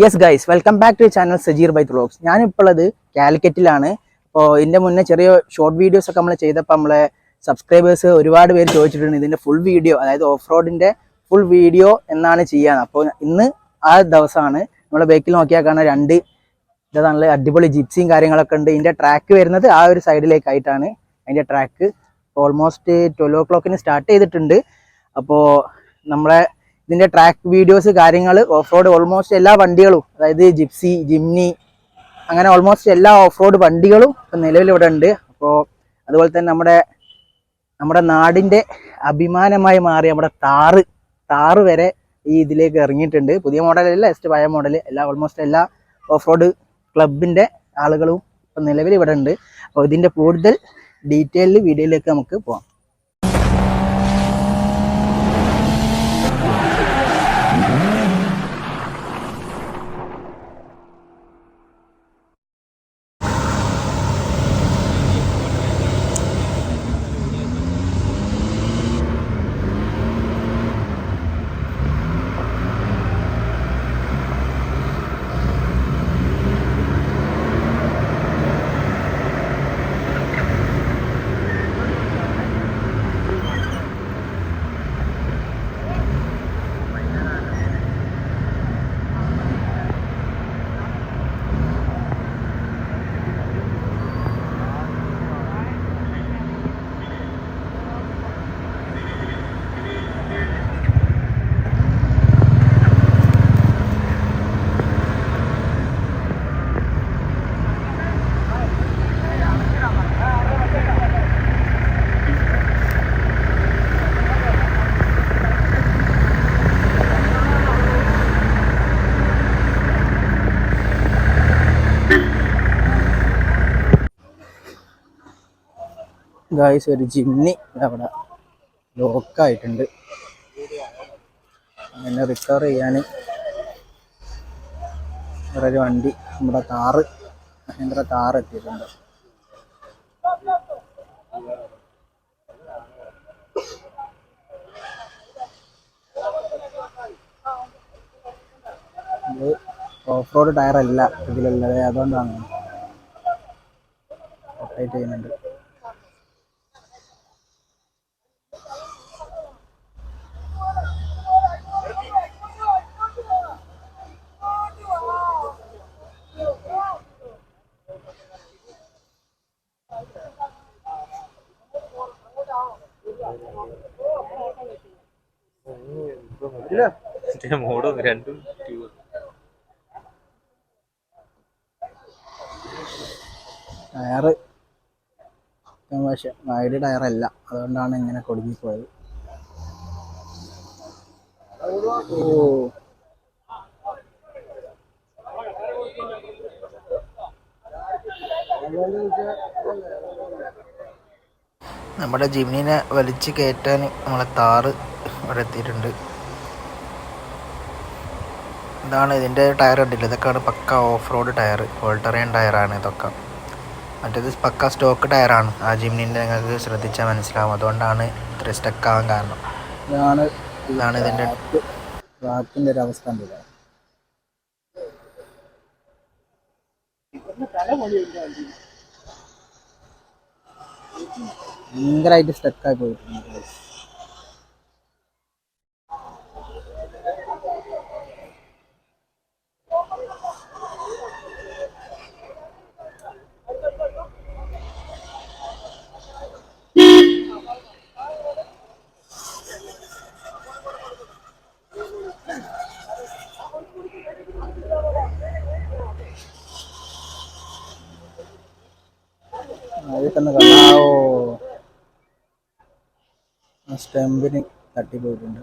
Yes guys welcome back to channel Sajeer by vlogs ഞാനിപ്പോൾ ഉള്ളത് കാലിക്കറ്റിലാണ്. അപ്പോൾ ഇതിന്റെ മുന്നേ ചെറിയ ഷോർട്ട് വീഡിയോസ് ഒക്കെ നമ്മൾ ചെയ്തപ്പോൾ നമ്മളെ സബ്സ്ക്രൈബേഴ്സ് ഒരുപാട് പേര് ചോദിച്ചിട്ടുണ്ട് ഇതിന്റെ ഫുൾ വീഡിയോ അതായത് ഓഫ് റോഡിന്റെ ഫുൾ വീഡിയോ എന്നാണ് ചെയ്യാൻ അപ്പോൾ ഇന്ന് ആ ദിവസമാണ്. നമ്മളെ ബൈക്കിൽ നോക്കിയാൽ കാണാൻ രണ്ട് ഇതാണല്ലേ അടിപൊളി ജിപ്സിയും കാര്യങ്ങളൊക്കെ ഉണ്ട്. ഇതിന്റെ ട്രാക്ക് വരുന്നത് ആ ഒരു സൈഡിലേക്കായിട്ടാണ് അതിന്റെ ട്രാക്ക് ഓൾമോസ്റ്റ് ട്വൽവ് ഓ ക്ലോക്കിന് സ്റ്റാർട്ട് ചെയ്തിട്ടുണ്ട്. അപ്പോൾ നമ്മളെ ഇതിന്റെ ട്രാക്ക് വീഡിയോസ് കാര്യങ്ങൾ ഓഫ് റോഡ് ഓൾമോസ്റ്റ് എല്ലാ വണ്ടികളും അതായത് ജിപ്സി ജിംനി അങ്ങനെ ഓൾമോസ്റ്റ് എല്ലാ ഓഫ് റോഡ് വണ്ടികളും ഇപ്പം നിലവിൽ ഇവിടെ ഉണ്ട്. അപ്പോൾ അതുപോലെ തന്നെ നമ്മുടെ നമ്മുടെ നാടിന്റെ അഭിമാനമായി മാറി നമ്മുടെ താറ് താറ് വരെ ഈ ഇതിലേക്ക് ഇറങ്ങിയിട്ടുണ്ട്. പുതിയ മോഡലല്ല ജസ്റ്റ് പഴയ മോഡൽ എല്ലാ ഓൾമോസ്റ്റ് എല്ലാ ഓഫ് റോഡ് ക്ലബിന്റെ ആളുകളും ഇപ്പം നിലവിൽ ഇവിടെ ഉണ്ട്. അപ്പോൾ ഇതിന്റെ കൂടുതൽ ഡീറ്റെയിൽ വീഡിയോയിലേക്ക് നമുക്ക് പോകാം ഗായ്സ് ഒരു ജിംനി അവിടെ ലോക്കായിട്ടുണ്ട്. അങ്ങനെ റിക്കവർ ചെയ്യാൻ ഇവിടെ ഒരു വണ്ടി നമ്മുടെ കാറ് മഹേന്ദ്ര കാർ എത്തിയിട്ടുണ്ട്. ഇത് ഓഫ് റോഡ് ടയർ അല്ല ഇതിലുള്ളത് അതുകൊണ്ടാണ്. ഓപ്പറേറ്റ് ചെയ്യുന്നുണ്ട്. രണ്ടും ട്യൂബ് ടയറ് പക്ഷെ വൈഡ് ടയറല്ല അതുകൊണ്ടാണ് ഇങ്ങനെ കൊടുങ്ങിപ്പോയത്. ഓ. നമ്മുടെ ജിമ്മിനെ വലിച്ചു കയറ്റാൻ നമ്മളെ താറ് ഇവിടെ എത്തിയിട്ടുണ്ട്. ഇതാണ് ഇതിന്റെ ടയർ കണ്ടില്ല? ഇതൊക്കെയാണ് പക്ക off road tyre all terrain ടയറാണ് ഇതൊക്കെ. മറ്റേത് പക്ക സ്റ്റോക്ക് ടയറാണ്. ആ ജിമ്മിന്റെ നിങ്ങൾക്ക് ശ്രദ്ധിച്ചാൽ മനസ്സിലാവും. അതുകൊണ്ടാണ് ഇത്ര സ്റ്റക്ക് ആവാൻ കാരണം. ഇതാണ് ഇതാണ് ഇതിന്റെ ട്രാക്കിന്റെ ഒരു അവസ്ഥ ഭയങ്കരമായിട്ട് സ്റ്റക്കായി പോയിട്ടുണ്ട് തന്നെ കാണാവോ സ്റ്റെമ്പിന് തട്ടിപ്പോയിട്ടുണ്ട്.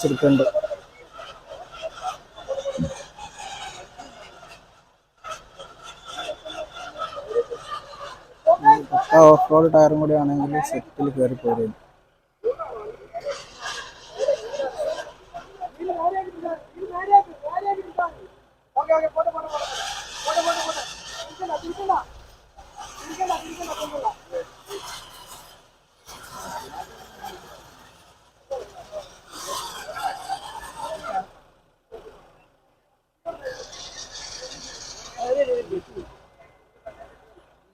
നല്ല വലിച്ചെടുക്കുന്നുണ്ട് ഓഫ് റോഡ് ടയറും കൂടി ആണെങ്കിൽ സെറ്റിൽ കയറി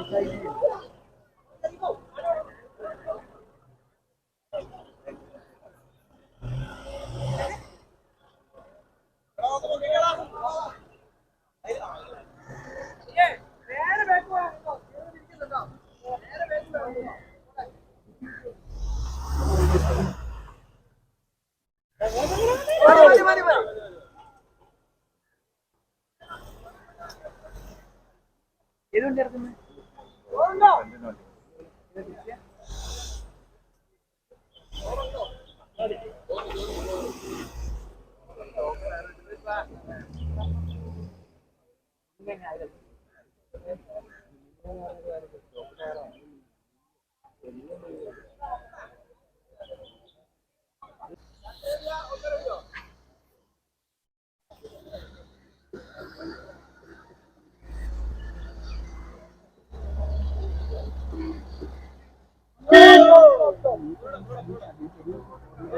ഇത് കരക്കെത്തിച്ചിട്ടുണ്ട് ഗൈസ് Merci.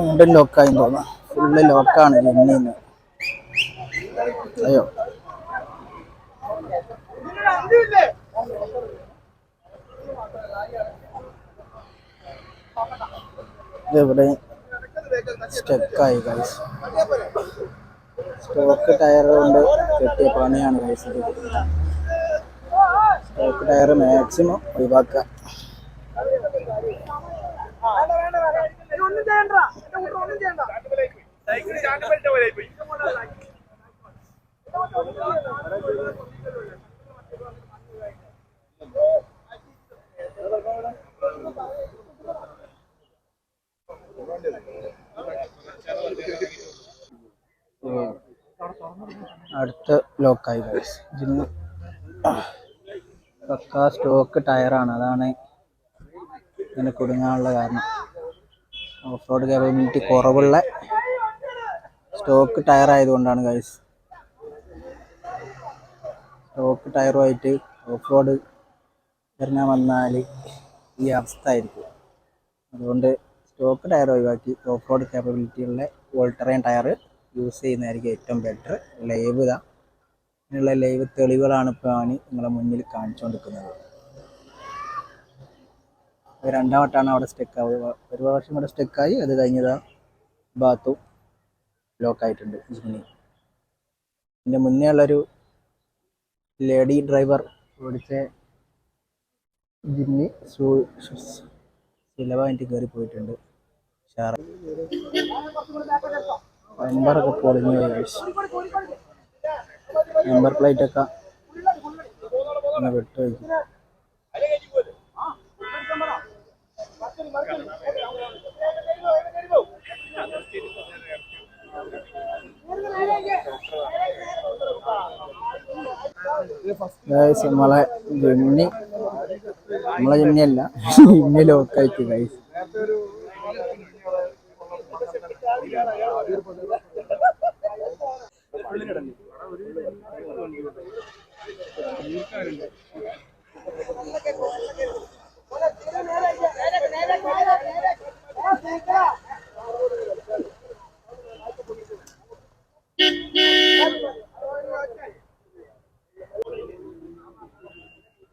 വീണ്ടും ലോക്കായി തോന്നുന്നു. ഫുള്ള് ലോക്കാണ് ജിന്നിന്ന് അയ്യോ. ഇതെവിടെ? സ്റ്റക്കായി ഗൈസ് സ്റ്റോക്ക് ടയർ കൊണ്ട് കെട്ടിയ പണിയാണ് ഗൈസ് ഇത്. സ്റ്റോക്ക് ടയർ മാക്സിമം ഒഴിവാക്കുക. അടുത്ത ലോക്കായി ഗൈസ് ജിന്ന് പക്കാ സ്റ്റോക്ക് ടയറാണ് അതാണ് ഇങ്ങനെ കുടുങ്ങാനുള്ള കാരണം. റോഡ് കേപ്പബിലിറ്റി കുറവുള്ള സ്റ്റോക്ക് ടയർ ആയതുകൊണ്ടാണ് ഗൈസ് സ്റ്റോക്ക് ടയറുമായിട്ട് ഓഫ് റോഡ് വരണ വന്നാൽ ഈ അവസ്ഥ ആയിരിക്കും അതുകൊണ്ട് സ്റ്റോക്ക് ടയർ ഒഴിവാക്കി ഓഫ് റോഡ് കേപ്പബിലിറ്റി ഉള്ള ടയർ യൂസ് ചെയ്യുന്നതായിരിക്കും ഏറ്റവും ബെറ്റർ ലൈവ് ഇതാ. ഇങ്ങനെയുള്ള ലൈവ് തെളിവുകളാണ് ഇപ്പോൾ ഞാൻ നിങ്ങളെ മുന്നിൽ കാണിച്ചുകൊണ്ടിരിക്കുന്നത്. രണ്ടാം വട്ടമാണ് അവിടെ സ്റ്റെക്ക് ആവുക. ഒരു പ്രാവശ്യം ഇവിടെ സ്റ്റെക്കായി അത് കഴിഞ്ഞതാ ബാത്തും ലോക്കായിട്ടുണ്ട് ജിമിനി. എന്റെ മുന്നേ ഉള്ളൊരു ലേഡി ഡ്രൈവർ ഓടിച്ച ജിമ്മി സുലഭമായിട്ട് കയറി പോയിട്ടുണ്ട്. ഷാർ നമ്പറൊക്കെ പൊളിഞ്ഞു നമ്പർ പ്ലേറ്റ് ഒക്കെ ഒന്ന് വിട്ടു. വയ്ക്കും ഗൈസ് നമ്മളെ ജെമിനി നമ്മളെ ജെമിനി അല്ല ജിമ്മി ലോക്കായിട്ട് ഗൈസ്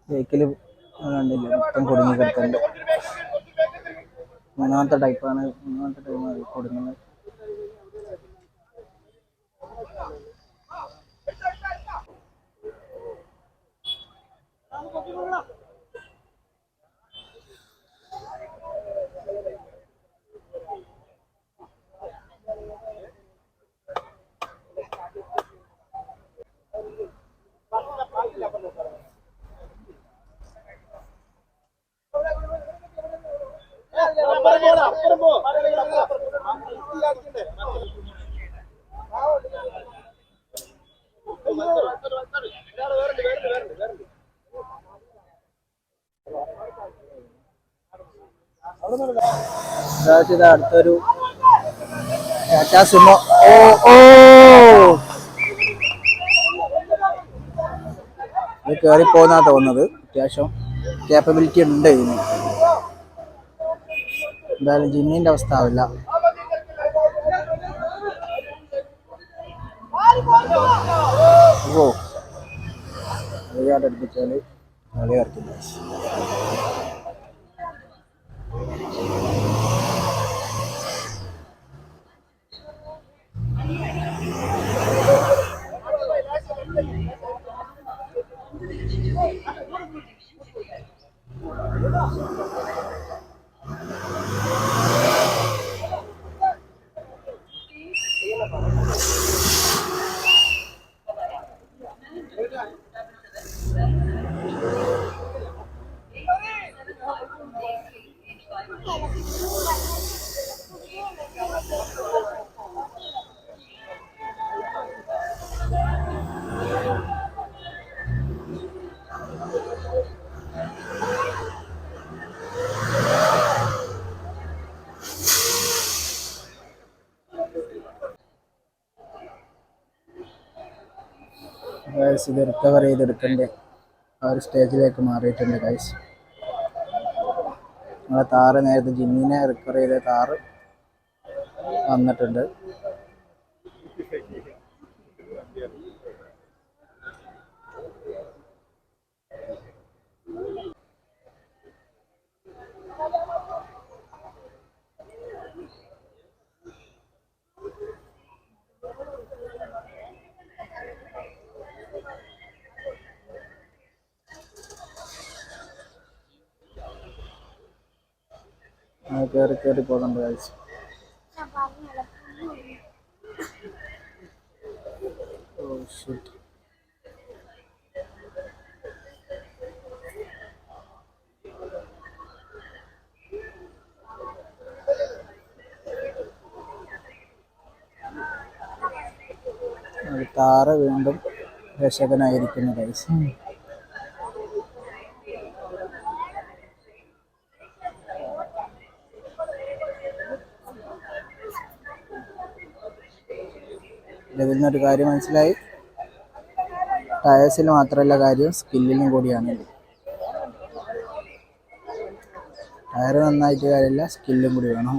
ബേക്കിൽ കണ്ടില്ല. മൊത്തം കുടുങ്ങി കിടക്കുന്നുണ്ട്. മൂന്നാമത്തെ ടൈപ്പാണ് മൂന്നാമത്തെ ടൈമാണ് കൊടുക്കുന്നത് ഗൈസ്, അടുത്തൊരു ടാറ്റാ സുമോ ഓ ഓ ഇത് കയറി പോകുന്നാ തോന്നുന്നത്. അത്യാവശ്യം കേപ്പബിലിറ്റി ഉണ്ട് ഇതിന്. എന്തായാലും ജിമ്മിന്റെ അവസ്ഥ ആവില്ല. ഓ. അറിയാതെ അടുപ്പിച്ചാൽ കളി ഇറക്കില്ല ഗൈസ് ഇത് റിക്കവർ ചെയ്തെടുക്കേണ്ട ആ ഒരു സ്റ്റേജിലേക്ക് മാറിയിട്ടുണ്ട് ഗൈസ് നമ്മളെ താറ് നേരത്തെ ജിമ്മിനെ റിക്കവർ ചെയ്ത താറ് വന്നിട്ടുണ്ട് ആ, കയറി കയറി പോകുന്നുണ്ട് കാഴ്ച ഷിറ്റ് താറ വീണ്ടും രക്ഷകനായിരിക്കുന്നു ഗൈസ് നിന്നൊരു കാര്യം മനസ്സിലായി. ടയേഴ്സിൽ മാത്രമല്ല കാര്യം സ്കില്ലിലും കൂടിയാണ്. ടയർ നന്നായിട്ട് കാര്യമില്ല സ്കില്ലും കൂടി വേണം.